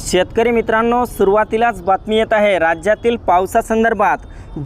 शेतकरी मित्रांनो सुरुवातीलाच बातमी येत आहे. राज्यातील पावसासंदर्भात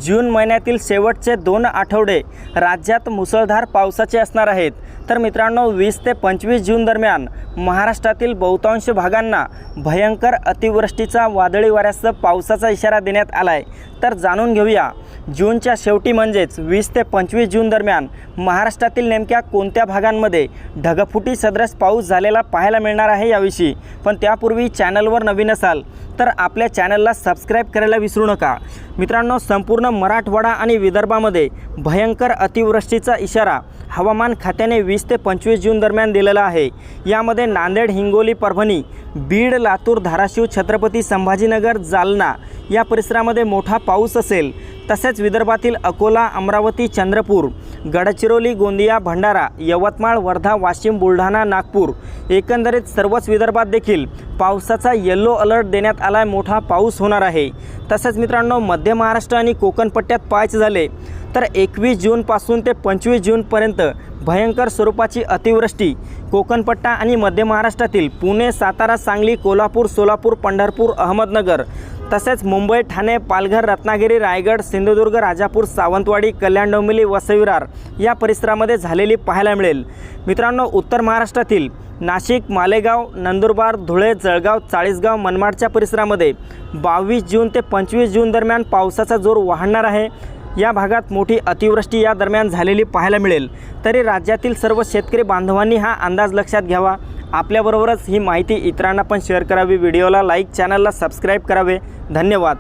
जून महिन्यातील शेवटचे दोन आठवडे राज्यात मुसळधार पावसाचे असणार आहेत. तर मित्रांनो वीस ते पंचवीस जून दरम्यान महाराष्ट्रातील बहुतांश भागांना भयंकर अतिवृष्टीचा वादळी वाऱ्यासह पावसाचा इशारा देण्यात आला आहे तर जाणून घेऊया जूनच्या शेवटी म्हणजेच वीस ते पंचवीस जून दरम्यान महाराष्ट्रातील नेमक्या कोणत्या भागांमध्ये ढगफुटी सदृश पाऊस झालेला पाहायला मिळणार आहे याविषयी. पण त्यापूर्वी चॅनलवर नवीन असाल तर आपल्या चॅनलला सबस्क्राईब करायला विसरू नका. मित्रांनो संपूर्ण मराठवाडा आणि विदर्भामध्ये भयंकर अतिवृष्टीचा इशारा हवामान खात्याने वीस ते पंचवीस जून दरम्यान दिलेला आहे. यामध्ये नांदेड हिंगोली परभणी बीड लातूर धाराशिव छत्रपती संभाजीनगर जालना या परिसरामध्ये मोठा पाऊस असेल. तसेच विदर्भातील अकोला अमरावती चंद्रपूर गडचिरोली गोंदिया भंडारा यवतमाळ वर्धा वाशिम बुलढाणा नागपूर एकंदरीत सर्वच विदर्भात देखील पावसाचा येल्लो अलर्ट देण्यात आला आहे मोठा पाऊस होणार आहे. तसेच मित्रांनो मध्य महाराष्ट्र आणि कोकण पट्ट्यात पाहायचे झाले तर एकवीस जूनपासून ते पंचवीस जूनपर्यंत भयंकर स्वरूपाची अतिवृष्टी कोकणपट्टा आणि मध्य महाराष्ट्रातील पुणे सातारा सांगली कोल्हापूर सोलापूर पंढरपूर अहमदनगर तसेच मुंबई ठाणे पालघर रत्नागिरी रायगड सिंधुदुर्ग राजापूर सावंतवाडी कल्याण डोंबिवली वसविरार या परिसरामध्ये झालेली पाहायला मिळेल. मित्रांनो उत्तर महाराष्ट्रातील नाशिक मालेगाव नंदुरबार धुळे जळगाव चाळीसगाव मनमाडच्या परिसरामध्ये बावीस जून ते पंचवीस जून दरम्यान पावसाचा जोर वाढणार आहे. या भागात मोठी अतिवृष्टी या दरम्यान झालेली पाहायला मिळेल. तरी राज्यातील सर्व शेतकरी बांधवांनी हा अंदाज लक्षात घ्यावा. आपल्याबरोबरच ही माहिती इतरांना पण शेअर करावी. व्हिडिओला लाईक चॅनलला सबस्क्राईब करावे. धन्यवाद.